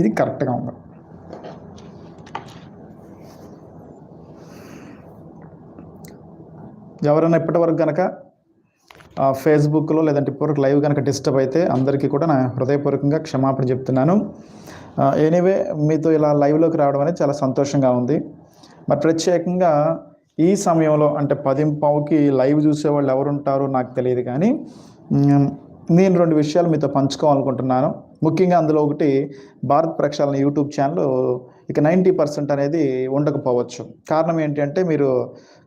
ఇది కరెక్ట్గా ఉంది. ఎవరైనా ఇప్పటివరకు కనుక ఫేస్బుక్లో లేదంటే ఇప్పటివరకు లైవ్ కనుక డిస్టర్బ్ అయితే అందరికీ కూడా నా హృదయపూర్వకంగా క్షమాపణ చెప్తున్నాను. ఎనీవే మీతో ఇలా లైవ్లోకి రావడం అనేది చాలా సంతోషంగా ఉంది. మరి ప్రత్యేకంగా ఈ సమయంలో అంటే పదింపావుకి లైవ్ చూసే వాళ్ళు ఎవరుంటారో నాకు తెలియదు కానీ నేను రెండు విషయాలు మీతో పంచుకోవాలనుకుంటున్నాను. ముఖ్యంగా అందులో ఒకటి భారత్ ప్రక్షాళన యూట్యూబ్ ఛానల్ ఇక నైంటీ పర్సెంట్ అనేది ఉండకపోవచ్చు. కారణం ఏంటంటే మీరు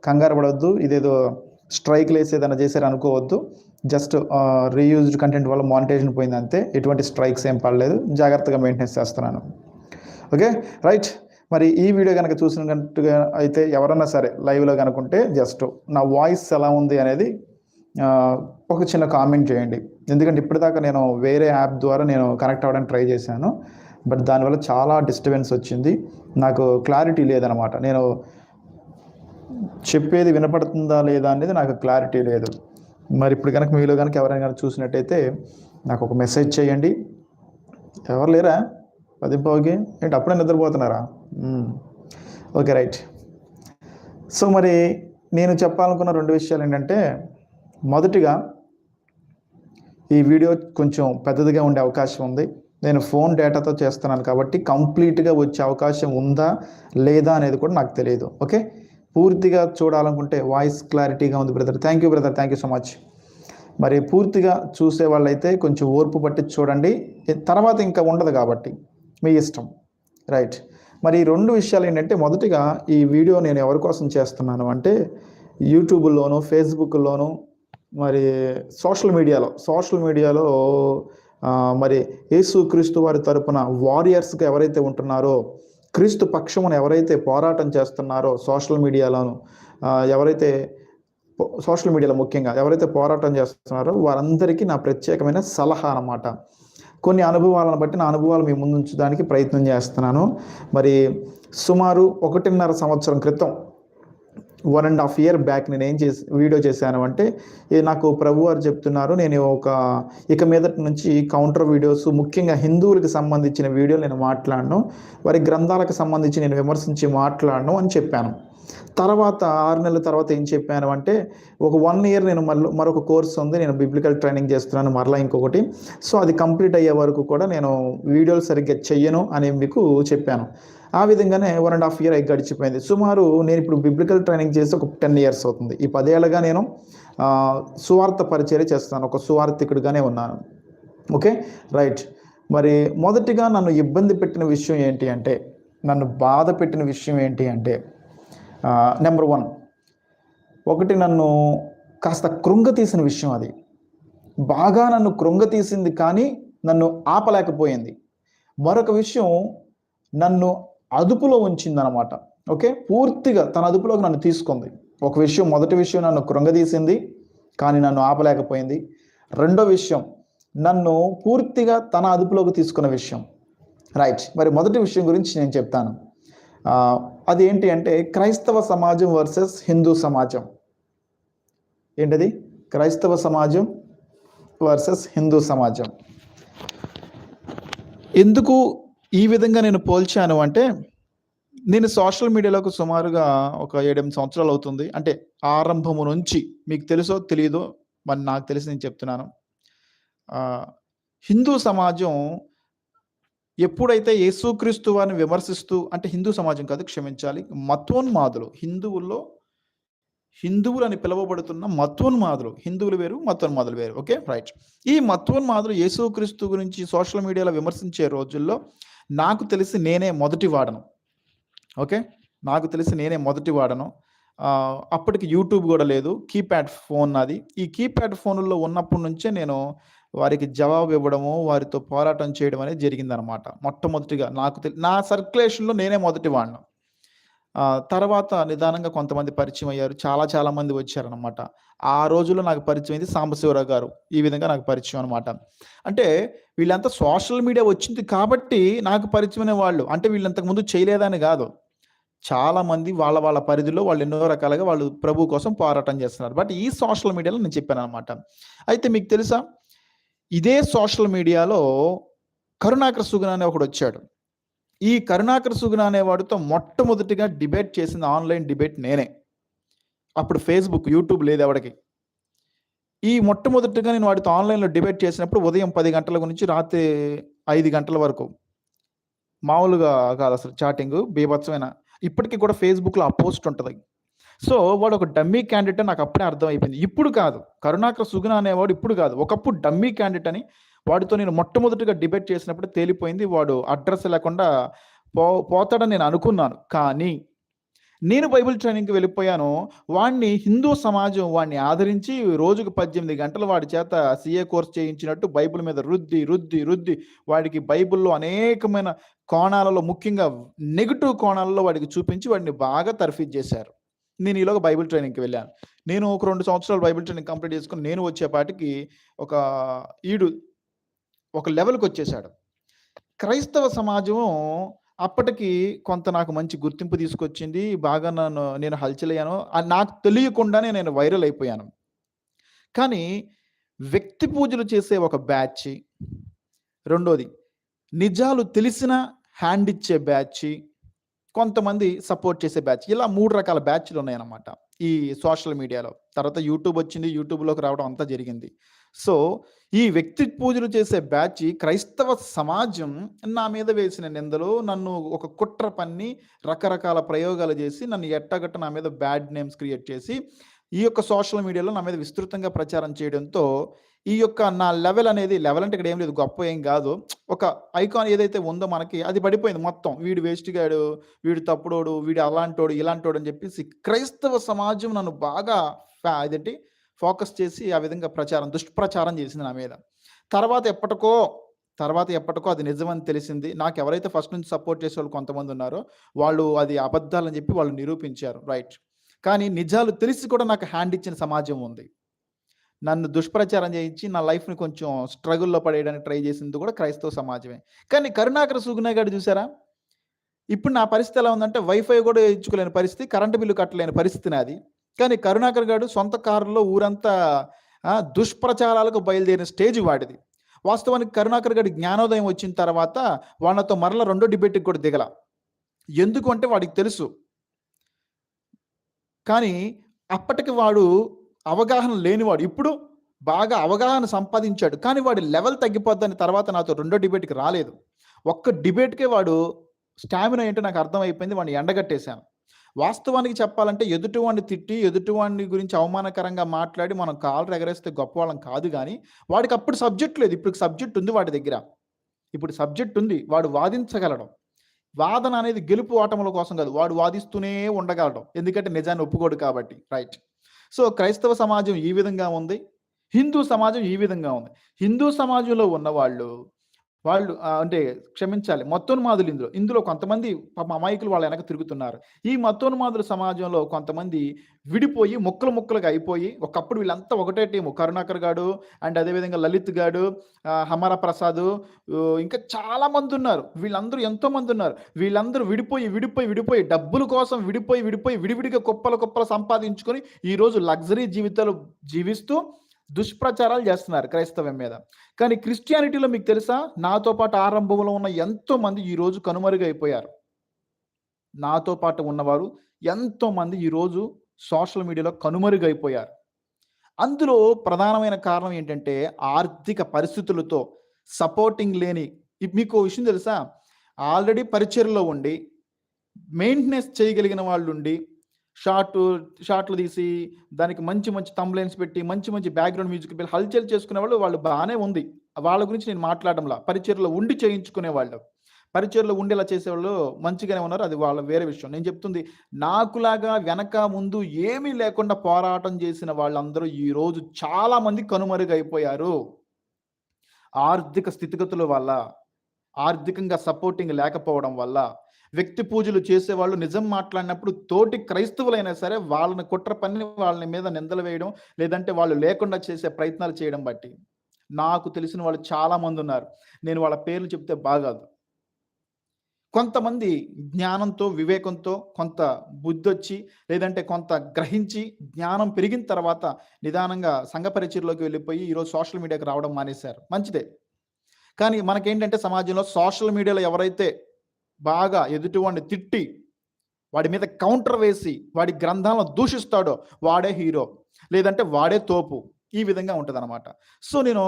కంగారు పడవద్దు ఇదేదో స్ట్రైక్లు వేసి ఏదైనా చేశారు అనుకోవద్దు. జస్ట్ రీయూజ్డ్ కంటెంట్ వల్ల మానిటేషన్ పోయింది అంతే. ఎటువంటి స్ట్రైక్స్ ఏం పడలేదు. జాగ్రత్తగా మెయింటెనెన్స్ చేస్తున్నాను. ఓకే? రైట్. మరి ఈ వీడియో కనుక చూసినట్టుగా అయితే ఎవరన్నా సరే లైవ్లో కనుకుంటే జస్ట్ నా వాయిస్ ఎలా ఉంది అనేది ఒక చిన్న కామెంట్ చేయండి. ఎందుకంటే ఇప్పటిదాకా నేను వేరే యాప్ ద్వారా నేను కనెక్ట్ అవ్వడానికి ట్రై చేశాను. బట్ దానివల్ల చాలా డిస్టర్బెన్స్ వచ్చింది. నాకు క్లారిటీ లేదనమాట. నేను చెప్పేది వినపడుతుందా లేదా అనేది నాకు క్లారిటీ లేదు. మరి ఇప్పుడు కనుక మీలో కనుక ఎవరైనా కనుక చూసినట్టయితే నాకు ఒక మెసేజ్ చేయండి. ఎవరు లేరా? పదింపావుకి ఏంటి అప్పుడే నిద్రపోతున్నారా? ఓకే రైట్ సో మరి నేను చెప్పాలనుకున్న రెండు విషయాలు ఏంటంటే మొదటిగా ఈ వీడియో కొంచెం పెద్దదిగా ఉండే అవకాశం ఉంది. నేను ఫోన్ డేటాతో చేస్తున్నాను కాబట్టి కంప్లీట్గా వచ్చే అవకాశం ఉందా లేదా అనేది కూడా నాకు తెలియదు. ఓకే? పూర్తిగా చూడాలనుకుంటే వాయిస్ క్లారిటీగా ఉంది brother. Thank you brother. Thank you so much మరి పూర్తిగా చూసే వాళ్ళైతే కొంచెం ఓర్పు పట్టి చూడండి. తర్వాత ఇంకా ఉండదు కాబట్టి మీ ఇష్టం. రైట్ మరి ఈ రెండు విషయాలు ఏంటంటే మొదటిగా ఈ వీడియో నేను ఎవరి కోసం చేస్తున్నాను అంటే యూట్యూబ్లోను ఫేస్బుక్లోను మరి సోషల్ మీడియాలో సోషల్ మీడియాలో మరి యేసు క్రీస్తు వారి తరపున వారియర్స్గా ఎవరైతే ఉంటున్నారో క్రీస్తు పక్షమును ఎవరైతే పోరాటం చేస్తున్నారో సోషల్ మీడియాలోను ఎవరైతే సోషల్ మీడియాలో ముఖ్యంగా ఎవరైతే పోరాటం చేస్తున్నారో వారందరికీ నా ప్రత్యేకమైన సలహా అన్నమాట. కొన్ని అనుభవాలను బట్టి నా అనుభవాలు మీ ముందుంచడానికి ప్రయత్నం చేస్తున్నాను. మరి సుమారు ఒకటిన్నర సంవత్సరం క్రితం one and half year back నేను ఏం చేసి వీడియో చేశాను అంటే నాకు ప్రభు వారు చెప్తున్నారు నేను ఒక ఇక మీదటి నుంచి కౌంటర్ వీడియోస్ ముఖ్యంగా హిందువులకు సంబంధించిన వీడియోలు నేను మాట్లాడను వారి గ్రంథాలకు సంబంధించి నేను విమర్శించి మాట్లాడను అని చెప్పాను. తర్వాత ఆరు నెలల తర్వాత ఏం చెప్పాను అంటే ఒక వన్ ఇయర్ నేను మళ్ళీ మరొక కోర్స్ ఉంది నేను బిబ్లికల్ ట్రైనింగ్ చేస్తున్నాను మరలా ఇంకొకటి. సో అది కంప్లీట్ అయ్యే వరకు కూడా నేను వీడియోలు సరిగ్గా చెయ్యను అని మీకు చెప్పాను. ఆ విధంగానే వన్ అండ్ హాఫ్ ఇయర్ అయి గడిచిపోయింది. సుమారు నేను ఇప్పుడు బిబ్లికల్ ట్రైనింగ్ చేసి ఒక టెన్ ఇయర్స్ అవుతుంది. ఈ పదేళ్ళగా నేను సువార్త పరిచయం చేస్తాను ఒక సువార్థికుడిగానే ఉన్నాను. ఓకే? రైట్. మరి మొదటిగా నన్ను ఇబ్బంది పెట్టిన విషయం ఏంటి అంటే నన్ను బాధ పెట్టిన విషయం ఏంటి అంటే నెంబర్ వన్ ఒకటి నన్ను కాస్త కృంగతీసిన విషయం అది. బాగా నన్ను కృంగతీసింది కానీ నన్ను ఆపలేకపోయింది. మరొక విషయం నన్ను అదుపులో ఉంచిందనమాట ఓకే? పూర్తిగా తన అదుపులోకి నన్ను తీసుకుంది. ఒక విషయం మొదటి విషయం నన్ను కృంగదీసింది కానీ నన్ను ఆపలేకపోయింది. రెండో విషయం నన్ను పూర్తిగా తన అదుపులోకి తీసుకున్న విషయం. రైట్. మరి మొదటి విషయం గురించి నేను చెప్తాను. అది ఏంటి అంటే క్రైస్తవ సమాజం వర్సెస్ హిందూ సమాజం. ఏంటది? క్రైస్తవ సమాజం వర్సెస్ హిందూ సమాజం. ఎందుకు ఈ విధంగా నేను పోల్చాను అంటే నేను సోషల్ మీడియాలోకి సుమారుగా ఒక ఏడెనిమిది సంవత్సరాలు అవుతుంది. అంటే ఆరంభము నుంచి మీకు తెలుసో తెలియదో మరి నాకు తెలిసి నేను చెప్తున్నాను. హిందూ సమాజం ఎప్పుడైతే యేసుక్రీస్తు వారిని విమర్శిస్తూ అంటే హిందూ సమాజం కాదు క్షమించాలి మతోన్మాదులు హిందువుల్లో హిందువులు అని పిలువబడుతున్న మతోన్మాదులు హిందువులు వేరు మతోన్మాదులు వేరు. ఓకే రైట్ ఈ మతోన్మాదులు యేసుక్రీస్తు గురించి సోషల్ మీడియాలో విమర్శించే రోజుల్లో నాకు తెలిసి నేనే మొదటి వాడను. ఓకే నాకు తెలిసి నేనే మొదటి వాడను. అప్పటికి యూట్యూబ్ కూడా లేదు కీప్యాడ్ ఫోన్ నాది. ఈ కీప్యాడ్ ఫోన్లో ఉన్నప్పటి నుంచే నేను వారికి జవాబు ఇవ్వడము వారితో పోరాటం చేయడం అనేది జరిగిందనమాట మొట్టమొదటిగా నాకు తెలి నా సర్క్యులేషన్లో నేనే మొదటి వాడినా. తర్వాత నిదానంగా కొంతమంది పరిచయం అయ్యారు. చాలా చాలా మంది వచ్చారనమాట ఆ రోజుల్లో నాకు పరిచయం అయింది సాంబశివరావు గారు. ఈ విధంగా నాకు పరిచయం అనమాట అంటే వీళ్ళంతా సోషల్ మీడియా వచ్చింది కాబట్టి నాకు పరిచయమైన వాళ్ళు. అంటే వీళ్ళంతకు ముందు చేయలేదని కాదు. చాలా మంది వాళ్ళ వాళ్ళ పరిధిలో వాళ్ళు ఎన్నో రకాలుగా వాళ్ళు ప్రభు కోసం పోరాటం చేస్తున్నారు. బట్ ఈ సోషల్ మీడియాలో నేను చెప్పాను అనమాట అయితే మీకు తెలుసా? ఇదే సోషల్ మీడియాలో కరుణాకర్ సుగుణ అనే ఒకడు వచ్చాడు. ఈ కరుణాకర్ సుగుణ అనేవాడితో మొట్టమొదటిగా డిబేట్ చేసింది ఆన్లైన్ డిబేట్ నేనే. అప్పుడు ఫేస్బుక్ యూట్యూబ్ లేదు ఎవడికి. ఈ మొట్టమొదటిగా నేను వాడితో ఆన్లైన్లో డిబేట్ చేసినప్పుడు ఉదయం పది గంటల గురించి రాత్రి ఐదు గంటల వరకు. మామూలుగా కాదు అసలు చాటింగ్ బీభత్సమైన. ఇప్పటికీ కూడా ఫేస్బుక్లో ఆ పోస్ట్ ఉంటుంది. సో వాడు ఒక డమ్మీ క్యాండిడేట్ అని నాకు అప్పుడే అర్థం అయిపోయింది. ఇప్పుడు కాదు. కరుణాకర్ సుగుణ అనేవాడు ఇప్పుడు కాదు. ఒకప్పుడు డమ్మీ క్యాండిడేట్ అని వాడితో నేను మొట్టమొదటిగా డిబేట్ చేసినప్పుడు తేలిపోయింది వాడు అడ్రస్ లేకుండా పో పోతాడని నేను అనుకున్నాను. కానీ నేను బైబిల్ ట్రైనింగ్కి వెళ్ళిపోయాను. వాడిని హిందూ సమాజం వాడిని ఆదరించి రోజుకు పద్దెనిమిది గంటలు వాడి చేత సిఏ కోర్స్ చేయించినట్టు బైబిల్ మీద రుద్ది రుద్ది రుద్ది వాడికి బైబిల్లో అనేకమైన కోణాలలో ముఖ్యంగా నెగిటివ్ కోణాలలో వాడికి చూపించి వాడిని బాగా తర్ఫీజ్ చేశారు. నేను ఈలోగా బైబిల్ ట్రైనింగ్కి వెళ్ళాను. నేను ఒక రెండు సంవత్సరాలు బైబిల్ ట్రైనింగ్ కంప్లీట్ చేసుకుని నేను వచ్చేపాటికి ఒక ఈడు ఒక లెవెల్కి వచ్చేసాడు క్రైస్తవ సమాజం అప్పటికి కొంత నాకు మంచి గుర్తింపు తీసుకొచ్చింది బాగా నన్ను నేను హల్చల్ అయ్యాను నాకు తెలియకుండానే నేను వైరల్ అయిపోయాను. కానీ వ్యక్తి పూజలు చేసే ఒక బ్యాచ్ రెండోది నిజాలు తెలిసిన హ్యాండ్ ఇచ్చే బ్యాచ్ కొంతమంది సపోర్ట్ చేసే బ్యాచ్ ఇలా మూడు రకాల బ్యాచ్లు ఉన్నాయన్నమాట. ఈ సోషల్ మీడియాలో తర్వాత యూట్యూబ్ వచ్చింది యూట్యూబ్లోకి రావడం అంతా జరిగింది. సో ఈ వ్యక్తి పూజలు చేసే బ్యాచ్ క్రైస్తవ సమాజం నా మీద వేసిన నిందలు నన్ను ఒక కుట్ర పన్ని రకరకాల ప్రయోగాలు చేసి నన్ను ఎట్టగట్ట నా మీద బ్యాడ్ నేమ్స్ క్రియేట్ చేసి ఈ యొక్క సోషల్ మీడియాలో నా మీద విస్తృతంగా ప్రచారం చేయడంతో ఈ యొక్క నా లెవెల్ అనేది లెవెల్ అంటే ఇక్కడ ఏం లేదు గొప్ప ఏం కాదు. ఒక ఐకాన్ ఏదైతే ఉందో మనకి అది పడిపోయింది మొత్తం. వీడు వేస్ట్ గాడు వీడు తప్పుడోడు వీడు అలాంటోడు ఇలాంటోడు అని చెప్పేసి క్రైస్తవ సమాజం నన్ను బాగా అదేంటి ఫోకస్ చేసి ఆ విధంగా ప్రచారం దుష్ప్రచారం చేసింది నా మీద. తర్వాత ఎప్పటికో తర్వాత ఎప్పటికో అది నిజమని తెలిసింది. నాకు ఎవరైతే ఫస్ట్ నుంచి సపోర్ట్ చేసే వాళ్ళు కొంతమంది ఉన్నారో వాళ్ళు అది అబద్ధాలని చెప్పి వాళ్ళు నిరూపించారు. రైట్. కానీ నిజాలు తెలిసి కూడా నాకు హ్యాండ్ ఇచ్చిన సమాజం ఉంది. నన్ను దుష్ప్రచారం చేయించి నా లైఫ్ని కొంచెం స్ట్రగుల్లో పడేయడానికి ట్రై చేసింది కూడా క్రైస్తవ సమాజమే. కానీ కరుణాకర సుగుణ గారు చూసారా? ఇప్పుడు నా పరిస్థితి ఎలా ఉందంటే వైఫై కూడా ఇచ్చుకోలేని పరిస్థితి కరెంటు బిల్లు కట్టలేని పరిస్థితి నాది. కానీ కరుణాకర్ గారు సొంత కారులో ఊరంతా దుష్ప్రచారాలకు బయలుదేరిన స్టేజ్ వాడిది. వాస్తవానికి కరుణాకర్ గారి జ్ఞానోదయం వచ్చిన తర్వాత వాళ్ళతో మరల రెండో డిబేట్కి కూడా దిగల. ఎందుకు అంటే వాడికి తెలుసు. కానీ అప్పటికి వాడు అవగాహన లేనివాడు. ఇప్పుడు బాగా అవగాహన సంపాదించాడు. కానీ వాడి లెవెల్ తగ్గిపోద్దని తర్వాత నాతో రెండో డిబేట్కి రాలేదు. ఒక్క డిబేట్కే వాడు స్టామినా ఏంటో నాకు అర్థమైపోయింది. వాడిని ఎండగట్టేశాను. వాస్తవానికి చెప్పాలంటే ఎదుటివాడిని తిట్టి ఎదుటివాడిని గురించి అవమానకరంగా మాట్లాడి మనం కాలు ఎగరేస్తే గొప్పవాళ్ళం కాదు కానీ వాడికి అప్పుడు సబ్జెక్ట్ లేదు. ఇప్పుడు సబ్జెక్ట్ ఉంది వాడి దగ్గర. ఇప్పుడు సబ్జెక్ట్ ఉంది వాడు వాదించగలడం. వాదన అనేది గెలుపు ఓటముల కోసం కాదు. వాడు వాదిస్తూనే ఉండగలడం. ఎందుకంటే నిజాన్ని ఒప్పుకోడు కాబట్టి. రైట్ సో క్రైస్తవ సమాజం ఈ విధంగా ఉంది. హిందూ సమాజం ఈ విధంగా ఉంది. హిందూ సమాజంలో ఉన్నవాళ్ళు వాళ్ళు అంటే క్షమించాలి. మత్తోన్మాదులు ఇందులో. ఇందులో కొంతమంది పాప అమాయకులు వాళ్ళ వెనక తిరుగుతున్నారు. ఈ మత్తోన్మాదుల సమాజంలో కొంతమంది విడిపోయి ముక్కలు ముక్కలుగా అయిపోయి ఒకప్పుడు వీళ్ళంతా ఒకటే టీము. కరుణాకర్ గాడు అండ్ అదేవిధంగా లలిత్ గాడు ఆ, హమారా ప్రసాద్ ఇంకా చాలా మంది ఉన్నారు. వీళ్ళందరూ ఎంతో మంది ఉన్నారు. వీళ్ళందరూ విడిపోయి విడిపోయి విడిపోయి డబ్బుల కోసం విడిపోయి విడిపోయి విడివిడిగా కుప్పలు కుప్పలు సంపాదించుకొని ఈరోజు లగ్జరీ జీవితాలు జీవిస్తూ దుష్ప్రచారాలు చేస్తున్నారు క్రైస్తవం మీద. కానీ క్రిస్టియానిటీలో మీకు తెలుసా? నాతో పాటు ఆరంభంలో ఉన్న ఎంతో మంది ఈరోజు కనుమరుగైపోయారు నాతో పాటు ఉన్నవారు ఎంతో మంది ఈరోజు సోషల్ మీడియాలో కనుమరుగైపోయారు అందులో ప్రధానమైన కారణం ఏంటంటే ఆర్థిక పరిస్థితులతో సపోర్టింగ్ లేని మీకు విషయం తెలుసా? ఆల్రెడీ పరిచయలో ఉండి మెయింటెనెన్స్ చేయగలిగిన వాళ్ళు ఉండి షార్ట్ షార్ట్లు తీసి దానికి మంచి మంచి తమ్లైన్స్ పెట్టి మంచి మంచి బ్యాక్గ్రౌండ్ మ్యూజిక్ పెట్టి హల్చల్ చేసుకునే వాళ్ళు వాళ్ళు బాగానే ఉంది. వాళ్ళ గురించి నేను మాట్లాడడంలా. పరిచయలో ఉండి చేయించుకునే వాళ్ళు. పరిచయలో ఉండేలా చేసేవాళ్ళు మంచిగానే ఉన్నారు. అది వాళ్ళ వేరే విషయం. నేను చెప్తుంది నాకులాగా వెనక ముందు ఏమీ లేకుండా పోరాటం చేసిన వాళ్ళందరూ ఈ రోజు కనుమరుగైపోయారు. ఆర్థిక స్థితిగతుల వల్ల. ఆర్థికంగా సపోర్టింగ్ లేకపోవడం వల్ల వ్యక్తి పూజలు చేసేవాళ్ళు నిజం మాట్లాడినప్పుడు తోటి క్రైస్తవులైనా సరే వాళ్ళని కుట్ర పని వాళ్ళని మీద నిందలు వేయడం లేదంటే వాళ్ళు లేకుండా చేసే ప్రయత్నాలు చేయడం బట్టి. నాకు తెలిసిన వాళ్ళు చాలా మంది ఉన్నారు. నేను వాళ్ళ పేర్లు చెప్తే బాగాదు. కొంతమంది జ్ఞానంతో వివేకంతో కొంత బుద్ధి వచ్చి లేదంటే కొంత గ్రహించి జ్ఞానం పెరిగిన తర్వాత నిదానంగా సంఘ పరిచయలోకి వెళ్ళిపోయి ఈరోజు సోషల్ మీడియాకి రావడం మానేశారు. మంచిదే. కానీ మనకేంటంటే సమాజంలో సోషల్ మీడియాలో ఎవరైతే బాగా ఎదుటివాడిని తిట్టి వాడి మీద కౌంటర్ వేసి వాడి గ్రంథాలను దూషిస్తాడో వాడే హీరో లేదంటే వాడే తోపు ఈ విధంగా ఉంటుంది అనమాట సో నేను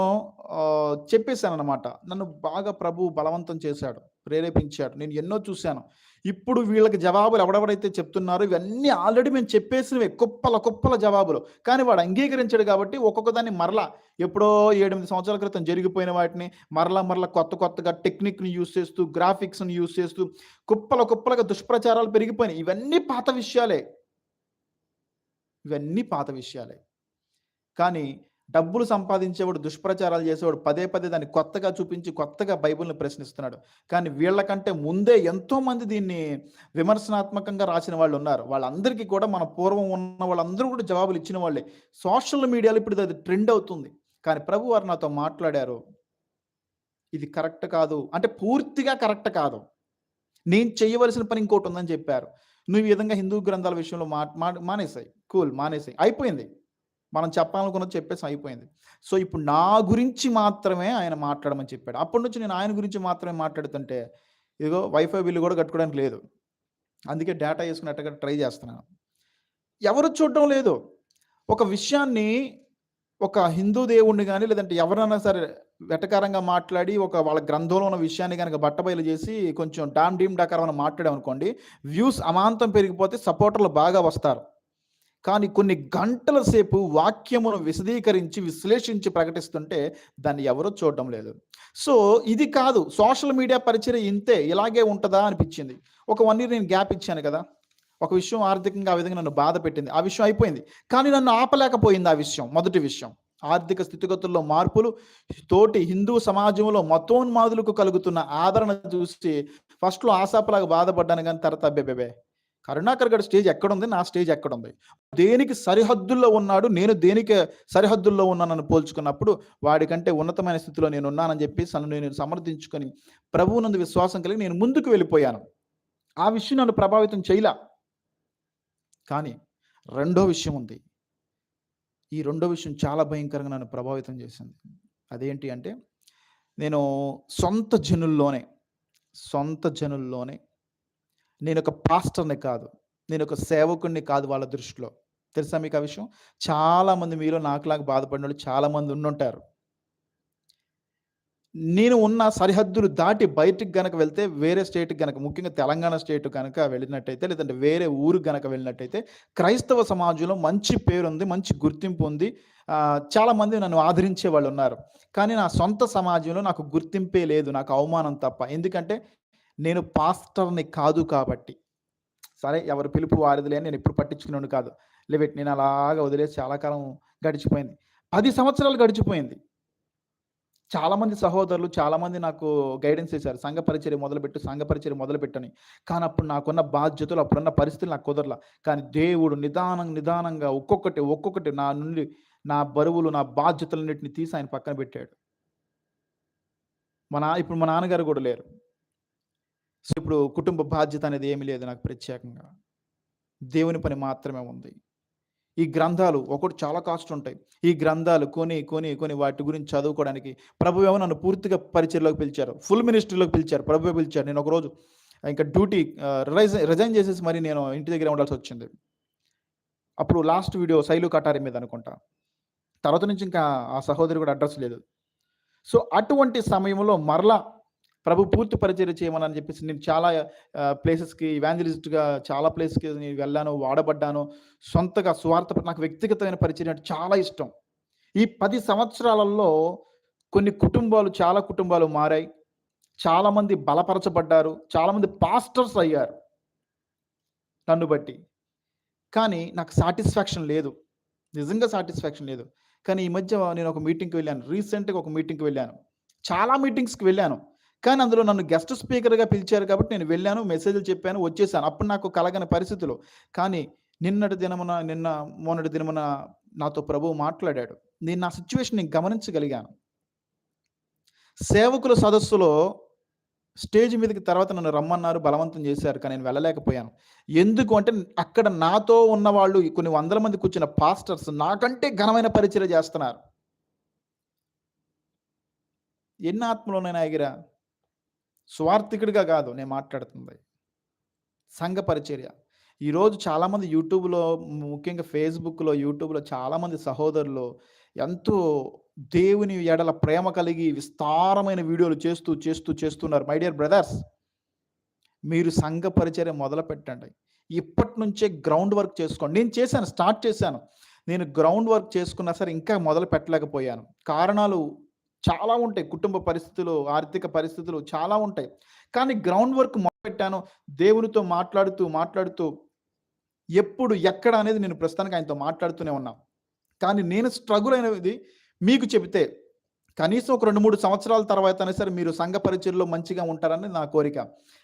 చెప్పేశాను అనమాట నన్ను బాగా ప్రభు బలవంతం చేశాడు ప్రేరేపించాడు. నేను ఎన్నో చూశాను. ఇప్పుడు వీళ్ళకి జవాబులు ఎవడెవడైతే చెప్తున్నారో ఇవన్నీ ఆల్రెడీ మేము చెప్పేసినవి కుప్పల కుప్పల జవాబులు. కానీ వాడు అంగీకరించాడు కాబట్టి ఒక్కొక్క దాన్ని మరలా ఎప్పుడో ఏడెనిమిది సంవత్సరాల క్రితం జరిగిపోయిన వాటిని మరలా మరలా కొత్త కొత్తగా టెక్నిక్ని యూస్ చేస్తూ గ్రాఫిక్స్ని యూస్ చేస్తూ కుప్పల కుప్పలుగా దుష్ప్రచారాలు పెరిగిపోయినాయి. ఇవన్నీ పాత విషయాలే. ఇవన్నీ పాత విషయాలే. కానీ డబ్బులు సంపాదించేవాడు దుష్ప్రచారాలు చేసేవాడు పదే పదే దాన్ని కొత్తగా చూపించి కొత్తగా బైబిల్ని ప్రశ్నిస్తున్నాడు. కానీ వీళ్ళకంటే ముందే ఎంతోమంది దీన్ని విమర్శనాత్మకంగా రాసిన వాళ్ళు ఉన్నారు. వాళ్ళందరికీ కూడా మన పూర్వం ఉన్న వాళ్ళందరూ కూడా జవాబులు ఇచ్చిన వాళ్ళే. సోషల్ మీడియాలో ఇప్పుడు అది ట్రెండ్ అవుతుంది. కానీ ప్రభు వారు నాతో మాట్లాడారు. ఇది కరెక్ట్ కాదు. అంటే పూర్తిగా కరెక్ట్ కాదు. నేను చేయవలసిన పని ఇంకోటి ఉందని చెప్పారు. నువ్వు ఈ విధంగా హిందూ గ్రంథాల విషయంలో మా మానేసాయి కూల్ మానేసాయి అయిపోయింది. మనం చెప్పాలనుకున్నది చెప్పేసి అయిపోయింది. సో ఇప్పుడు నా గురించి మాత్రమే ఆయన మాట్లాడమని చెప్పాడు. అప్పటి నుంచి నేను ఆయన గురించి మాత్రమే మాట్లాడుతుంటే ఇదిగో వైఫై బిల్లు కూడా కట్టుకోవడానికి లేదు. అందుకే డేటా వేసుకున్నట్టుగా ట్రై చేస్తున్నాను ఎవరు చూడటం లేదు. ఒక విషయాన్ని ఒక హిందూ దేవుణ్ణి కానీ లేదంటే ఎవరైనా సరే వెటకారంగా మాట్లాడి ఒక వాళ్ళ గ్రంథంలో ఉన్న విషయాన్ని కనుక బట్టబయలు చేసి కొంచెం డామ్ డీమ్ డకారం మాట్లాడామనుకోండి వ్యూస్ అమాంతం పెరిగిపోతే సపోర్టర్లు బాగా వస్తారు. కానీ కొన్ని గంటల సేపు వాక్యమును విశదీకరించి విశ్లేషించి ప్రకటిస్తుంటే దాన్ని ఎవరూ చూడడం లేదు. సో ఇది కాదు. సోషల్ మీడియా పరిచయం ఇంతే ఇలాగే ఉంటుందా అనిపించింది. ఒక వన్ ఇయర్ నేను గ్యాప్ ఇచ్చాను కదా. ఒక విషయం ఆర్థికంగా ఆ విధంగా నన్ను బాధ పెట్టింది. ఆ విషయం అయిపోయింది. కానీ నన్ను ఆపలేకపోయింది ఆ విషయం మొదటి విషయం. ఆర్థిక స్థితిగతుల్లో మార్పులు తోటి హిందూ సమాజంలో మతోన్మాదులకు కలుగుతున్న ఆదరణ చూసి ఫస్ట్లో ఆశాపలాగా బాధపడ్డాను కానీ తర్వాత అబ్బేబేబే కరుణాకర్ గడి స్టేజ్ ఎక్కడుంది? నా స్టేజ్ ఎక్కడుంది? దేనికి సరిహద్దుల్లో ఉన్నాడు? నేను దేనికి సరిహద్దుల్లో ఉన్నానని పోల్చుకున్నప్పుడు వాడికంటే ఉన్నతమైన స్థితిలో నేను ఉన్నానని చెప్పి తను నేను సమర్థించుకొని ప్రభువునందు విశ్వాసం కలిగి నేను ముందుకు వెళ్ళిపోయాను. ఆ విషయం నన్ను ప్రభావితం చేయలా. కానీ రెండో విషయం ఉంది. ఈ రెండో విషయం చాలా భయంకరంగా నన్ను ప్రభావితం చేసింది. అదేంటి అంటే నేను సొంత జనుల్లోనే సొంత జనుల్లోనే నేను ఒక పాస్టర్ని కాదు. నేను ఒక సేవకుడిని కాదు వాళ్ళ దృష్టిలో. తెలుసా మీకు ఆ విషయం? చాలామంది మీలో నాకులాగా బాధపడిన వాళ్ళు చాలామంది ఉండుంటారు. నేను ఉన్న సరిహద్దులు దాటి బయటికి గనక వెళ్తే వేరే స్టేట్కి గనక ముఖ్యంగా తెలంగాణ స్టేట్ కనుక వెళ్ళినట్టయితే లేదంటే వేరే ఊరు గనక వెళ్ళినట్టయితే క్రైస్తవ సమాజంలో మంచి పేరు ఉంది మంచి గుర్తింపు ఉంది. చాలామంది నన్ను ఆదరించే వాళ్ళు ఉన్నారు కానీ నా సొంత సమాజంలో నాకు గుర్తింపే లేదు నాకు అవమానం తప్ప. ఎందుకంటే నేను పాస్టర్ని కాదు కాబట్టి. సరే ఎవరు పిలుపు వారిదిలే అని నేను ఎప్పుడు పట్టించుకున్నాను కాదు. లేవెట్ నేను అలాగా వదిలేసి చాలా కాలం గడిచిపోయింది. పది సంవత్సరాలు గడిచిపోయింది. చాలామంది సహోదరులు చాలామంది నాకు గైడెన్స్ చేశారు. సంఘ పరిచర్య మొదలుపెట్టు సంఘ పరిచర్య మొదలుపెట్టని. కానీ అప్పుడు నాకున్న బాధ్యతలు అప్పుడున్న పరిస్థితులు నాకు కుదరలా. కానీ దేవుడు నిదానం నిదానంగా ఒక్కొక్కటి ఒక్కొక్కటి నా నుండి నా బరువులు నా బాధ్యతలన్నింటిని తీసి ఆయన పక్కన పెట్టాడు. మన ఇప్పుడు మా నాన్నగారు కూడా లేరు. సో ఇప్పుడు కుటుంబ బాధ్యత అనేది ఏమీ లేదు నాకు ప్రత్యేకంగా. దేవుని పని మాత్రమే ఉంది. ఈ గ్రంథాలు ఒకటి చాలా కాస్ట్ ఉంటాయి. ఈ గ్రంథాలు కొని కొని కొని వాటి గురించి చదువుకోవడానికి ప్రభు ఏమో నన్ను పూర్తిగా పరిచయలోకి పిలిచారు. ఫుల్ మినిస్ట్రీలోకి పిలిచారు. ప్రభు పిలిచారు. నేను ఒకరోజు ఇంకా డ్యూటీ రిజైన్ రిజైన్ చేసేసి మరి నేను ఇంటి దగ్గర ఉండాల్సి వచ్చింది. అప్పుడు లాస్ట్ వీడియో శైలు కటారి మీద అనుకుంటా. తర్వాత నుంచి ఇంకా ఆ సహోదరి కూడా అడ్రస్ లేదు. సో అటువంటి సమయంలో మరలా ప్రభు పూర్తి పరిచయం చేయమని చెప్పేసి నేను చాలా ప్లేసెస్కి ఇవాంజలిస్ట్గా చాలా ప్లేస్కి నేను వెళ్ళాను వాడబడ్డాను. సొంతగా స్వార్థ నాకు వ్యక్తిగతమైన పరిచయం అంటే చాలా ఇష్టం. ఈ పది సంవత్సరాలలో కొన్ని కుటుంబాలు చాలా కుటుంబాలు మారాయి. చాలామంది బలపరచబడ్డారు. చాలామంది పాస్టర్స్ అయ్యారు. నన్ను బట్టి. కానీ నాకు సాటిస్ఫాక్షన్ లేదు. నిజంగా సాటిస్ఫాక్షన్ లేదు. కానీ ఈ మధ్య నేను ఒక మీటింగ్కి వెళ్ళాను. రీసెంట్గా ఒక మీటింగ్కి వెళ్ళాను. చాలా మీటింగ్స్కి వెళ్ళాను. కానీ అందులో నన్ను గెస్ట్ స్పీకర్గా పిలిచారు కాబట్టి నేను వెళ్ళాను మెసేజ్లు చెప్పాను వచ్చేసాను. అప్పుడు నాకు కలగని పరిస్థితులు. కానీ నిన్నటి దినమున నిన్న మొన్నటి దినమున నాతో ప్రభువు మాట్లాడాడు. నేను నా సిచ్యువేషన్ నేను గమనించగలిగాను. సేవకుల సదస్సులో స్టేజ్ మీదకి తర్వాత నన్ను రమ్మన్నారు బలవంతం చేశారు కానీ నేను వెళ్ళలేకపోయాను. ఎందుకు అంటే అక్కడ నాతో ఉన్న వాళ్ళు కొన్ని వందల మంది కూర్చున్న పాస్టర్స్ నాకంటే ఘనమైన పరిచయం చేస్తున్నారు. ఎన్ని ఆత్మలోనైనా ఎగిరా స్వార్థికుడిగా కాదు నేను మాట్లాడుతుంది సంఘ పరిచర్య. ఈరోజు చాలామంది యూట్యూబ్లో ముఖ్యంగా ఫేస్బుక్లో యూట్యూబ్లో చాలామంది సహోదరులు ఎంతో దేవుని ఎడల ప్రేమ కలిగి విస్తారమైన వీడియోలు చేస్తూ చేస్తూ చేస్తున్నారు. మై డియర్ బ్రదర్స్ మీరు సంఘ పరిచర్య మొదలు పెట్టండి. ఇప్పటి నుంచే గ్రౌండ్ వర్క్ చేసుకోండి. నేను చేశాను స్టార్ట్ చేశాను. నేను గ్రౌండ్ వర్క్ చేసుకున్నా సరే ఇంకా మొదలు పెట్టలేకపోయాను. కారణాలు చాలా ఉంటాయి. కుటుంబ పరిస్థితులు ఆర్థిక పరిస్థితులు చాలా ఉంటాయి. కానీ గ్రౌండ్ వర్క్ మొదలుపెట్టాను. దేవునితో మాట్లాడుతూ మాట్లాడుతూ ఎప్పుడు ఎక్కడ అనేది నేను ప్రస్తుతానికి ఆయనతో మాట్లాడుతూనే ఉన్నా. కానీ నేను స్ట్రగుల్ అయినది మీకు చెబితే కనీసం ఒక రెండు మూడు సంవత్సరాల తర్వాత అయినా సరే మీరు సంఘ పరిచయలో మంచిగా ఉంటారని నా కోరిక.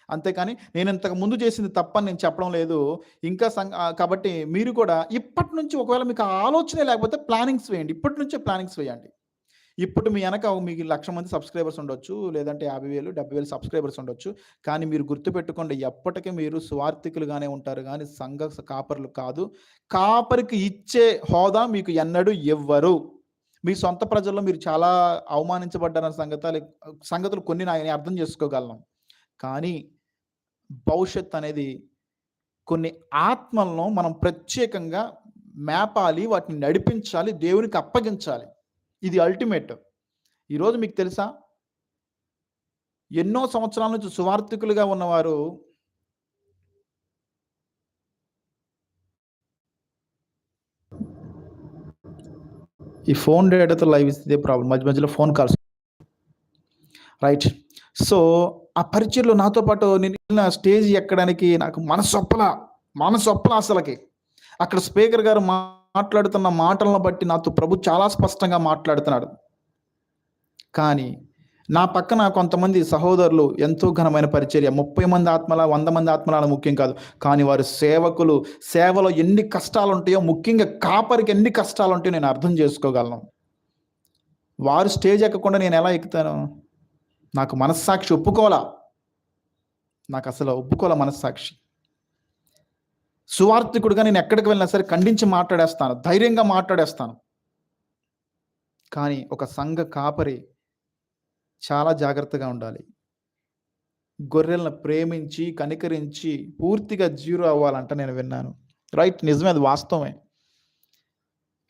అంతేకాని నేను ఇంతకు ముందు చేసింది తప్పని నేను చెప్పడం లేదు. ఇంకా సంఘ కాబట్టి మీరు కూడా ఇప్పటి నుంచి ఒకవేళ మీకు ఆలోచనే లేకపోతే ప్లానింగ్స్ వేయండి. ఇప్పటి నుంచే ప్లానింగ్స్ వేయండి. ఇప్పుడు మీ వెనక మీకు లక్ష మంది సబ్స్క్రైబర్స్ ఉండొచ్చు లేదంటే యాభై వేలు డెబ్బై వేలు సబ్స్క్రైబర్స్ ఉండొచ్చు. కానీ మీరు గుర్తుపెట్టుకోండి ఎప్పటికీ మీరు స్వార్థికులుగానే ఉంటారు. కానీ సంఘ కాపర్లు కాదు. కాపరికి ఇచ్చే హోదా మీకు ఎన్నడూ ఇవ్వరు. మీ సొంత ప్రజల్లో మీరు చాలా అవమానించబడ్డారన్న సంగతాలు సంగతులు కొన్ని నేను అర్థం చేసుకోగలను. కానీ భవిష్యత్ అనేది కొన్ని ఆత్మలను మనం ప్రత్యేకంగా మేపాలి వాటిని నడిపించాలి దేవునికి అప్పగించాలి. ఇది అల్టిమేట్ ఈరోజు మీకు తెలుసా? ఎన్నో సంవత్సరాల నుంచి సువార్థికులుగా ఉన్నవారు ఈ ఫోన్ డేటాతో లైవ్ ఇస్తే ప్రాబ్లం మధ్య మధ్యలో ఫోన్ కాల్స్ రైట్ సో ఆ పరిచయలో నాతో పాటు నేను స్టేజ్ ఎక్కడానికి నాకు మనసొప్పల మనసొప్పల అసలకి. అక్కడ స్పీకర్ గారు మా మాట్లాడుతున్న మాటలను బట్టి నాతో ప్రభు చాలా స్పష్టంగా మాట్లాడుతున్నాడు. కానీ నా పక్కన కొంతమంది సహోదరులు ఎంతో ఘనమైన పరిచర్య. ముప్పై మంది ఆత్మల వంద మంది ఆత్మల ముఖ్యం కాదు. కానీ వారు సేవకులు సేవలో ఎన్ని కష్టాలు ఉంటాయో ముఖ్యంగా కాపరికి ఎన్ని కష్టాలు ఉంటాయో నేను అర్థం చేసుకోగలను. వారు స్టేజ్ ఎక్కకుండా నేను ఎలా ఎక్కుతాను? నాకు మనస్సాక్షి ఒప్పుకోలా నాకు అసలు ఒప్పుకోలే మనస్సాక్షి? సువార్థికుడుగా నేను ఎక్కడికి వెళ్ళినా సరే ఖండించి మాట్లాడేస్తాను ధైర్యంగా మాట్లాడేస్తాను. కానీ ఒక సంఘ కాపరి చాలా జాగ్రత్తగా ఉండాలి. గొర్రెలను ప్రేమించి కనికరించి పూర్తిగా జీరో అవ్వాలంట నేను విన్నాను. రైట్? నిజమే అది వాస్తవమే.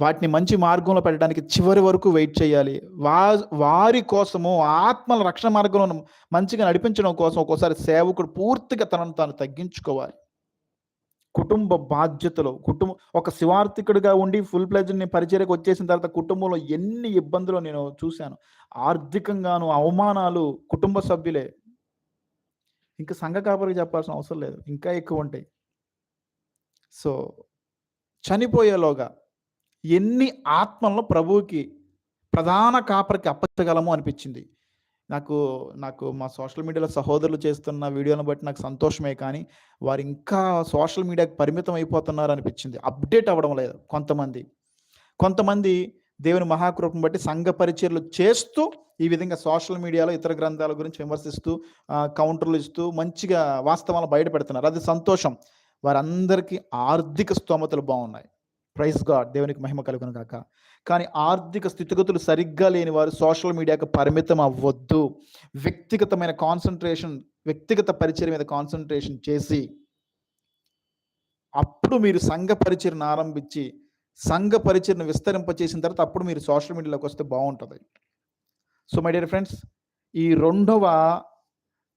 వాటిని మంచి మార్గంలో పెట్టడానికి చివరి వరకు వెయిట్ చేయాలి. వా వారి కోసము ఆత్మల రక్షణ మార్గంలో మంచిగా నడిపించడం కోసం ఒక్కోసారి సేవకుడు పూర్తిగా తనను తాను తగ్గించుకోవాలి. కుటుంబ బాధ్యతలు కుటుంబం ఒక శివార్థికుడిగా ఉండి ఫుల్ ప్లెజ్ని పరిచర్యకు వచ్చేసిన తర్వాత కుటుంబంలో ఎన్ని ఇబ్బందులు నేను చూశాను. ఆర్థికంగాను అవమానాలు కుటుంబ సభ్యులే. ఇంకా సంఘ కాపరికి చెప్పాల్సిన అవసరం లేదు. ఇంకా ఎక్కువ ఉంటాయి. సో చనిపోయేలోగా ఎన్ని ఆత్మలను ప్రభువుకి ప్రధాన కాపరికి అప్పచ్చగలము అనిపించింది. నాకు నాకు మా సోషల్ మీడియాలో సహోదరులు చేస్తున్న వీడియోలను బట్టి నాకు సంతోషమే కానీ వారు ఇంకా సోషల్ మీడియాకి పరిమితం అయిపోతున్నారు అనిపించింది. అప్డేట్ అవ్వడం లేదు కొంతమంది. కొంతమంది దేవుని మహాకృపను బట్టి సంఘ పరిచర్లు చేస్తూ ఈ విధంగా సోషల్ మీడియాలో ఇతర గ్రంథాల గురించి విమర్శిస్తూ కౌంటర్లు ఇస్తూ మంచిగా వాస్తవాలను బయట పెడుతున్నారు అది సంతోషం. వారందరికీ ఆర్థిక స్తోమతలు బాగున్నాయి. ప్రైజ్ గాడ్ దేవునికి మహిమ కలుగును కాక కానీ ఆర్థిక స్థితిగతులు సరిగ్గా లేని వారు సోషల్ మీడియాకు పరిమితం అవ్వద్దు. వ్యక్తిగతమైన కాన్సన్ట్రేషన్ వ్యక్తిగత పరిచయం మీద కాన్సన్ట్రేషన్ చేసి అప్పుడు మీరు సంఘ పరిచయను ఆరంభించి సంఘ పరిచయను విస్తరింపచేసిన తర్వాత అప్పుడు మీరు సోషల్ మీడియాలోకి వస్తే బాగుంటుంది. సో మై డియర్ ఫ్రెండ్స్ ఈ రెండవ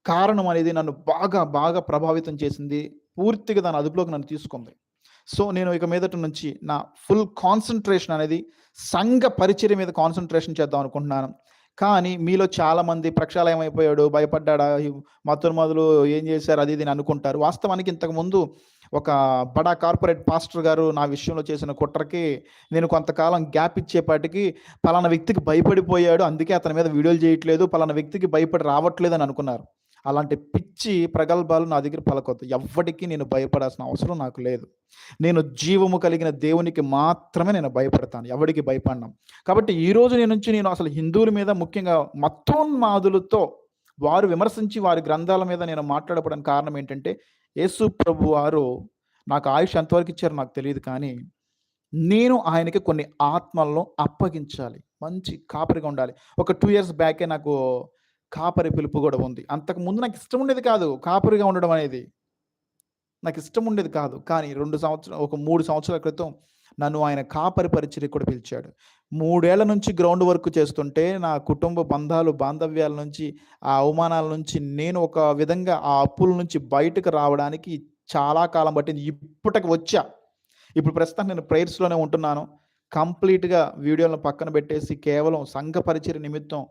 కారణం అనేది నన్ను బాగా బాగా ప్రభావితం చేసింది. పూర్తిగా దాని అదుపులోకి నన్ను తీసుకుంది. సో నేను ఇక మీదటి నుంచి నా ఫుల్ కాన్సన్ట్రేషన్ అనేది సంఘ పరిచర్య మీద కాన్సన్ట్రేషన్ చేద్దాం అనుకుంటున్నాను. కానీ మీలో చాలామంది ప్రక్షాళయం అయిపోయాడు భయపడ్డాడా మతులు మొదలు ఏం చేశారు అది ఇది అనుకుంటారు. వాస్తవానికి ఇంతకుముందు ఒక బడా కార్పొరేట్ పాస్టర్ గారు నా విషయంలో చేసిన కుట్రకి నేను కొంతకాలం గ్యాప్ ఇచ్చేపాటికి పలానా వ్యక్తికి భయపడిపోయాడు అందుకే అతని మీద వీడియోలు చేయట్లేదు పలానా వ్యక్తికి భయపడి రావట్లేదు అని అనుకున్నారు. అలాంటి పిచ్చి ప్రగల్భాలు నా దగ్గర పలకొద్దు. ఎవ్వడికి నేను భయపడాల్సిన అవసరం నాకు లేదు. నేను జీవము కలిగిన దేవునికి మాత్రమే నేను భయపడతాను. ఎవడికి భయపడినాం. కాబట్టి ఈ రోజు నేను నుంచి నేను అసలు హిందువుల మీద ముఖ్యంగా మత్తోన్మాదులతో వారు విమర్శించి వారి గ్రంథాల మీద నేను మాట్లాడపడానికి కారణం ఏంటంటే యేసు ప్రభు వారు నాకు ఆయుష్ ఎంతవరకు ఇచ్చారో నాకు తెలియదు కానీ నేను ఆయనకి కొన్ని ఆత్మలను అప్పగించాలి. మంచి కాపరిగా ఉండాలి. ఒక టూ ఇయర్స్ బ్యాకే నాకు కాపరి పిలుపు కూడా ఉంది. అంతకు ముందు నాకు ఇష్టం ఉండేది కాదు కాపరిగా ఉండడం అనేది. నాకు ఇష్టం ఉండేది కాదు. కానీ రెండు సంవత్సరం ఒక మూడు సంవత్సరాల క్రితం నన్ను ఆయన కాపరి పరిచర్య కూడా పిలిచాడు. మూడేళ్ళ నుంచి గ్రౌండ్ వర్క్ చేస్తుంటే నా కుటుంబ బంధాలు బాంధవ్యాల నుంచి ఆ అవమానాల నుంచి నేను ఒక విధంగా ఆ అప్పుల నుంచి బయటకు రావడానికి చాలా కాలం పట్టింది. ఇప్పటికి వచ్చా. ఇప్పుడు ప్రస్తుతం నేను ప్రేయర్స్లోనే ఉంటున్నాను. కంప్లీట్గా వీడియోలను పక్కన పెట్టేసి కేవలం సంఘ పరిచయ నిమిత్తం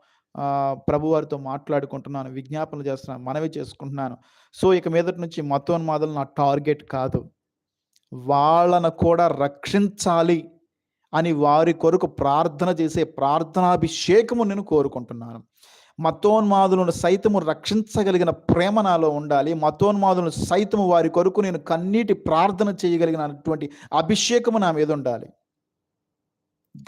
ప్రభువారితో మాట్లాడుకుంటున్నాను విజ్ఞాపనలు చేస్తున్నాను మనవి చేసుకుంటున్నాను. సో ఇక మీదటి నుంచి మతోన్మాదులు నా టార్గెట్ కాదు. వాళ్ళను కూడా రక్షించాలి అని వారి కొరకు ప్రార్థన చేసే ప్రార్థనాభిషేకము నేను కోరుకుంటున్నాను. మతోన్మాదులను సైతము రక్షించగలిగిన ప్రేమ నాలో ఉండాలి. మతోన్మాదులను సైతము వారి కొరకు నేను కన్నీటి ప్రార్థన చేయగలిగినటువంటి అభిషేకము నా మీద ఉండాలి.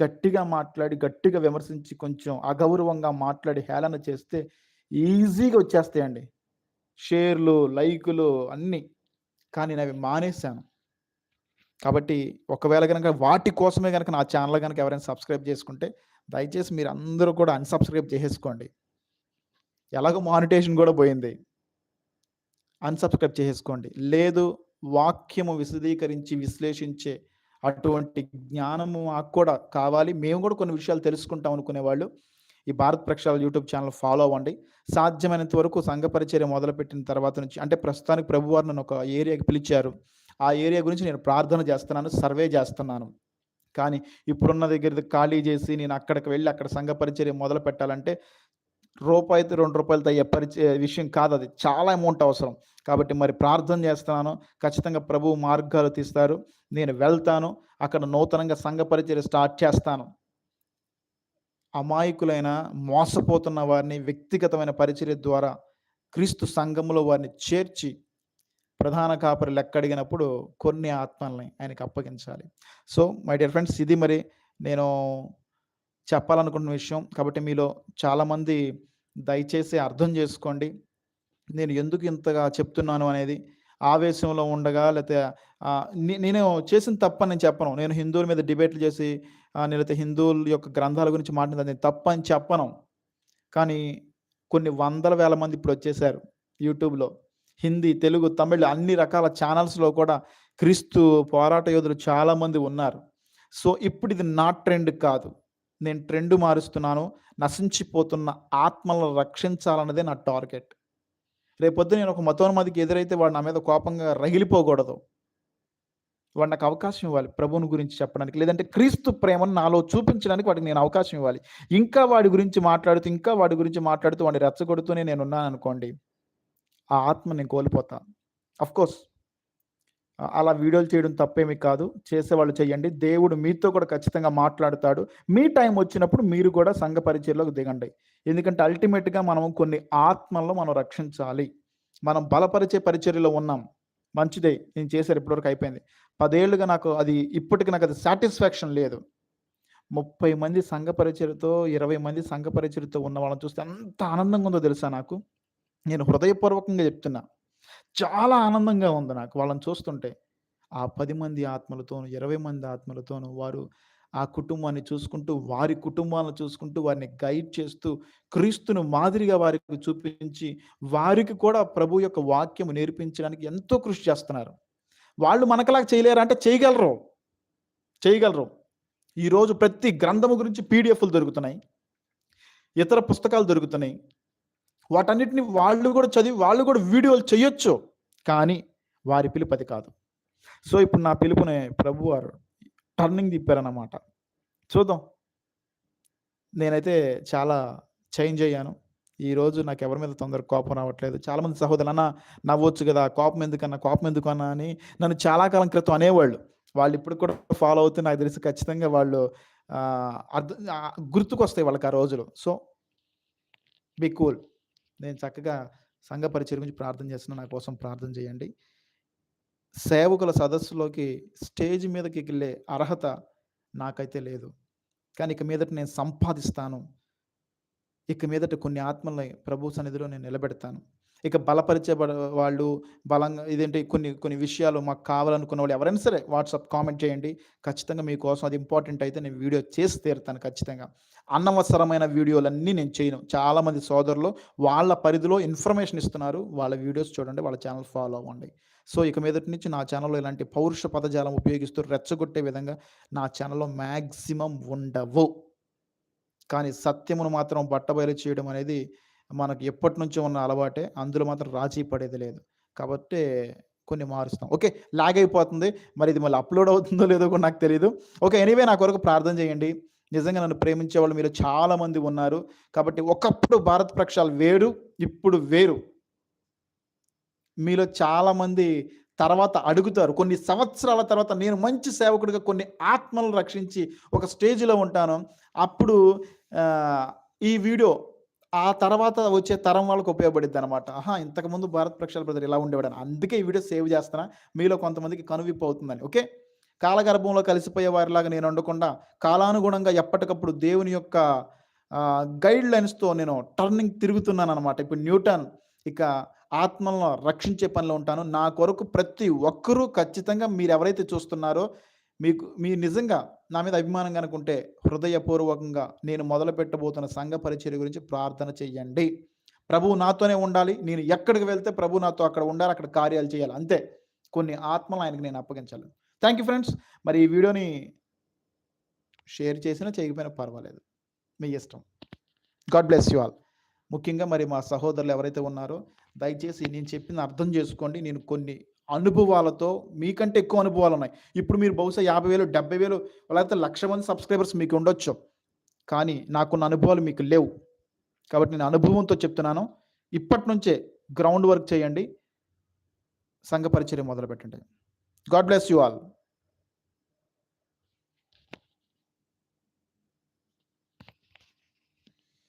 గట్టిగా మాట్లాడి గట్టిగా విమర్శించి కొంచెం అగౌరవంగా మాట్లాడి హేళన చేస్తే ఈజీగా వచ్చేస్తాయండి. షేర్లు లైకులు అన్నీ. కానీ నేను అవి మానేశాను. కాబట్టి ఒకవేళ కనుక వాటి కోసమే కనుక నా ఛానల్ కనుక ఎవరైనా సబ్స్క్రైబ్ చేసుకుంటే దయచేసి మీరు అందరూ కూడా అన్సబ్స్క్రైబ్ చేసేసుకోండి. ఎలాగో మానిటేషన్ కూడా పోయింది. అన్సబ్స్క్రైబ్ చేసేసుకోండి. లేదు వాక్యము విశదీకరించి విశ్లేషించే అటువంటి జ్ఞానము మాకు కూడా కావాలి. మేము కూడా కొన్ని విషయాలు తెలుసుకుంటాం అనుకునే వాళ్ళు ఈ Bharat Prakshala YouTube channel follow అవ్వండి. సాధ్యమైనంత వరకు సంఘ పరిచర్య మొదలుపెట్టిన తర్వాత నుంచి అంటే ప్రస్తుతానికి ప్రభువారు నన్ను ఒక ఏరియాకి పిలిచారు. ఆ ఏరియా గురించి నేను ప్రార్థన చేస్తున్నాను సర్వే చేస్తున్నాను. కానీ ఇప్పుడున్న దగ్గర ఖాళీ చేసి నేను అక్కడికి వెళ్ళి అక్కడ సంఘ పరిచర్య మొదలు పెట్టాలంటే రూపాయితో రెండు రూపాయలతో అయ్యే పరిచయ విషయం కాదు అది. చాలా అమౌంట్ అవసరం. కాబట్టి మరి ప్రార్థన చేస్తున్నాను ఖచ్చితంగా ప్రభు మార్గాలు తీస్తారు. నేను వెళ్తాను. అక్కడ నూతనంగా సంఘ స్టార్ట్ చేస్తాను. అమాయకులైన మోసపోతున్న వారిని వ్యక్తిగతమైన పరిచర్య ద్వారా క్రీస్తు సంఘములో వారిని చేర్చి ప్రధాన కాపరి లెక్క అడిగినప్పుడు కొన్ని ఆత్మల్ని ఆయనకి అప్పగించాలి. సో మై డియర్ ఫ్రెండ్స్ ఇది మరి నేను చెప్పాలనుకున్న విషయం. కాబట్టి మీలో చాలామంది దయచేసి అర్థం చేసుకోండి. నేను ఎందుకు ఇంతగా చెప్తున్నాను అనేది ఆవేశంలో ఉండగా లేకపోతే నేను చేసిన తప్పని నేను చెప్పను. నేను హిందువుల మీద డిబేట్లు చేసి లేకపోతే నేనైతే హిందువుల యొక్క గ్రంథాల గురించి మాట్లాడిన నేను తప్పని చెప్పను. కానీ కొన్ని వందల వేల మంది ఇప్పుడు వచ్చేసారు యూట్యూబ్లో. హిందీ తెలుగు తమిళ్ అన్ని రకాల ఛానల్స్లో కూడా క్రీస్తు పోరాట యోధులు చాలామంది ఉన్నారు. సో ఇప్పుడు ఇది నా ట్రెండ్ కాదు. నేను ట్రెండ్ మారుస్తున్నాను. నశించిపోతున్న ఆత్మలను రక్షించాలన్నదే నా టార్గెట్. రేపొద్దు నేను ఒక మతోన్మదికి ఎదురైతే వాడు నా మీద కోపంగా రగిలిపోకూడదు. వాడు నాకు అవకాశం ఇవ్వాలి ప్రభువుని గురించి చెప్పడానికి. లేదంటే క్రీస్తు ప్రేమను నాలో చూపించడానికి వాడికి నేను అవకాశం ఇవ్వాలి. ఇంకా వాడి గురించి మాట్లాడుతూ ఇంకా వాడి గురించి మాట్లాడుతూ వాడిని రెచ్చగొడుతూనే నేను ఉన్నాను అనుకోండి ఆ ఆత్మ నేను కోల్పోతా. అఫ్ కోర్స్ అలా వీడియోలు చేయడం తప్పేమీ కాదు. చేసేవాళ్ళు చేయండి. దేవుడు మీతో కూడా ఖచ్చితంగా మాట్లాడతాడు. మీ టైం వచ్చినప్పుడు మీరు కూడా సంఘ పరిచయలోకి దిగండి. ఎందుకంటే అల్టిమేట్గా మనం కొన్ని ఆత్మలను మనం రక్షించాలి. మనం బలపరిచే పరిచర్యలో ఉన్నాం. మంచిదే. నేను చేశారు ఇప్పటివరకు అయిపోయింది. పదేళ్ళుగా నాకు అది ఇప్పటికి నాకు అది సాటిస్ఫాక్షన్ లేదు. ముప్పై మంది సంఘ పరిచయతో ఇరవై మంది సంఘ పరిచయతో ఉన్న వాళ్ళని చూస్తే ఎంత ఆనందంగా ఉందో తెలుసా నాకు? నేను హృదయపూర్వకంగా చెప్తున్నా. చాలా ఆనందంగా ఉంది నాకు. వాళ్ళని చూస్తుంటే ఆ పది మంది ఆత్మలతోను ఇరవై మంది ఆత్మలతోను వారు ఆ కుటుంబాన్ని చూసుకుంటూ వారి కుటుంబాలను చూసుకుంటూ వారిని గైడ్ చేస్తూ క్రీస్తును మాదిరిగా వారికి చూపించి వారికి కూడా ప్రభు యొక్క వాక్యము నేర్పించడానికి ఎంతో కృషి చేస్తున్నారు. వాళ్ళు మనకలాగా చేయలేరు అంటే చేయగలరు. చేయగలరు. ఈరోజు ప్రతి గ్రంథము గురించి పీడిఎఫ్లు దొరుకుతున్నాయి. ఇతర పుస్తకాలు దొరుకుతున్నాయి. వాటన్నిటిని వాళ్ళు కూడా చదివి వాళ్ళు కూడా వీడియోలు చేయొచ్చు. కానీ వారి పిలుపు అది కాదు. సో ఇప్పుడు నా పిలుపుని ప్రభు వారు టర్నింగ్ తిప్పారన్నమాట. చూద్దాం. నేనైతే చాలా చేంజ్ అయ్యాను. ఈరోజు నాకు ఎవరి మీద తొందర కోపం రావట్లేదు. చాలామంది సహోదరులు అన్న నవ్వచ్చు కదా కోపం ఎందుకన్నా కోపం ఎందుకన్నా అని నన్ను చాలా కాలం క్రితం అనేవాళ్ళు. వాళ్ళు ఇప్పుడు కూడా ఫాలో అవుతే నాకు తెలిసి ఖచ్చితంగా వాళ్ళు అర్థం గుర్తుకొస్తాయి వాళ్ళకి ఆ రోజులు. సో బి కూల్ నేను చక్కగా సంఘ పరిచయం గురించి ప్రార్థన చేస్తున్నా. నా కోసం ప్రార్థన చేయండి. సేవకుల సదస్సులోకి స్టేజ్ మీదకి వెళ్ళే అర్హత నాకైతే లేదు. కానీ ఇక మీదట నేను సంపాదిస్తాను. ఇక మీదట కొన్ని ఆత్మల్ని ప్రభు సన్నిధిలో నేను నిలబెడతాను. ఇక బలపరిచేబడ వాళ్ళు బలంగా ఇదేంటి కొన్ని కొన్ని విషయాలు మాకు కావాలనుకున్న వాళ్ళు ఎవరైనా సరే వాట్సాప్ కామెంట్ చేయండి. ఖచ్చితంగా మీకోసం అది ఇంపార్టెంట్ అయితే నేను వీడియో చేసి తీరుతాను ఖచ్చితంగా. అనవసరమైన వీడియోలన్నీ నేను చేయను. చాలామంది సోదరులు వాళ్ళ పరిధిలో ఇన్ఫర్మేషన్ ఇస్తున్నారు. వాళ్ళ వీడియోస్ చూడండి వాళ్ళ ఛానల్ ఫాలో అవ్వండి. సో ఇక మీదటి నుంచి నా ఛానల్లో ఇలాంటి పౌరుష పదజాలం ఉపయోగిస్తూ రెచ్చగొట్టే విధంగా నా ఛానల్లో మ్యాక్సిమం ఉండవు. కానీ సత్యమును మాత్రం బట్టబయలు చేయడం అనేది మనకు ఎప్పటి నుంచో ఉన్న అలవాటే అందులో మాత్రం రాజీ పడేది లేదు. కాబట్టి కొన్ని మారుస్తాం. ఓకే లాగ్ అయిపోతుంది. మరి ఇది మళ్ళీ అప్లోడ్ అవుతుందో లేదో కూడా నాకు తెలియదు ఓకే ఎనీవే నా కొరకు ప్రార్థన చేయండి. నిజంగా నన్ను ప్రేమించే వాళ్ళు మీరు చాలామంది ఉన్నారు. కాబట్టి ఒకప్పుడు భారత్ ప్రక్షాలు వేరు ఇప్పుడు వేరు. మీలో చాలామంది తర్వాత అడుగుతారు. కొన్ని సంవత్సరాల తర్వాత నేను మంచి సేవకుడిగా కొన్ని ఆత్మలను రక్షించి ఒక స్టేజ్లో ఉంటాను. అప్పుడు ఈ వీడియో ఆ తర్వాత వచ్చే తరం వాళ్ళకి ఉపయోగపడుద్ది అనమాట ఆహా ఇంతకుముందు భారత్ ప్రక్షాళ బ్రదర్ ఇలా ఉండేవాడు అందుకే ఈ వీడియో సేవ్ చేస్తున్నా. మీలో కొంతమందికి కనువిప్పు అవుతుందని ఓకే? కాలగర్భంలో కలిసిపోయే వారిలాగా నేను ఉండకుండా కాలానుగుణంగా ఎప్పటికప్పుడు దేవుని యొక్క గైడ్ లైన్స్తో నేను టర్నింగ్ తిరుగుతున్నాను అనమాట ఇప్పుడు న్యూటన్ ఇక ఆత్మలను రక్షించే పనిలో ఉంటాను. నా కొరకు ప్రతి ఒక్కరూ ఖచ్చితంగా మీరు ఎవరైతే చూస్తున్నారో మీకు మీ నిజంగా నా మీద అభిమానం కనుకుంటే హృదయపూర్వకంగా నేను మొదలు పెట్టబోతున్న సంఘ పరిచర్య గురించి ప్రార్థన చెయ్యండి. ప్రభువు నాతోనే ఉండాలి. నేను ఎక్కడికి వెళ్తే ప్రభు నాతో అక్కడ ఉండాలి. అక్కడ కార్యాలు చేయాలి. అంతే. కొన్ని ఆత్మలు ఆయనకి నేను అప్పగించాలి. థ్యాంక్ యూ ఫ్రెండ్స్ మరి ఈ వీడియోని షేర్ చేసినా చేయకపోయినా పర్వాలేదు. మీ ఇష్టం. గాడ్ బ్లెస్ యు ఆల్ ముఖ్యంగా మరి మా సహోదరులు ఎవరైతే ఉన్నారో దయచేసి నేను చెప్పింది అర్థం చేసుకోండి. నేను కొన్ని అనుభవాలతో మీకంటే ఎక్కువ అనుభవాలు ఉన్నాయి. ఇప్పుడు మీరు బహుశా యాభై వేలు డెబ్బై వేలు లేకపోతే లక్ష మంది సబ్స్క్రైబర్స్ మీకు ఉండొచ్చు. కానీ నాకున్న అనుభవాలు మీకు లేవు. కాబట్టి నేను అనుభవంతో చెప్తున్నాను. ఇప్పటి నుంచే గ్రౌండ్ వర్క్ చేయండి. సంఘ పరిచర్య మొదలు పెట్టండి గాడ్ బ్లెస్ యూ ఆల్.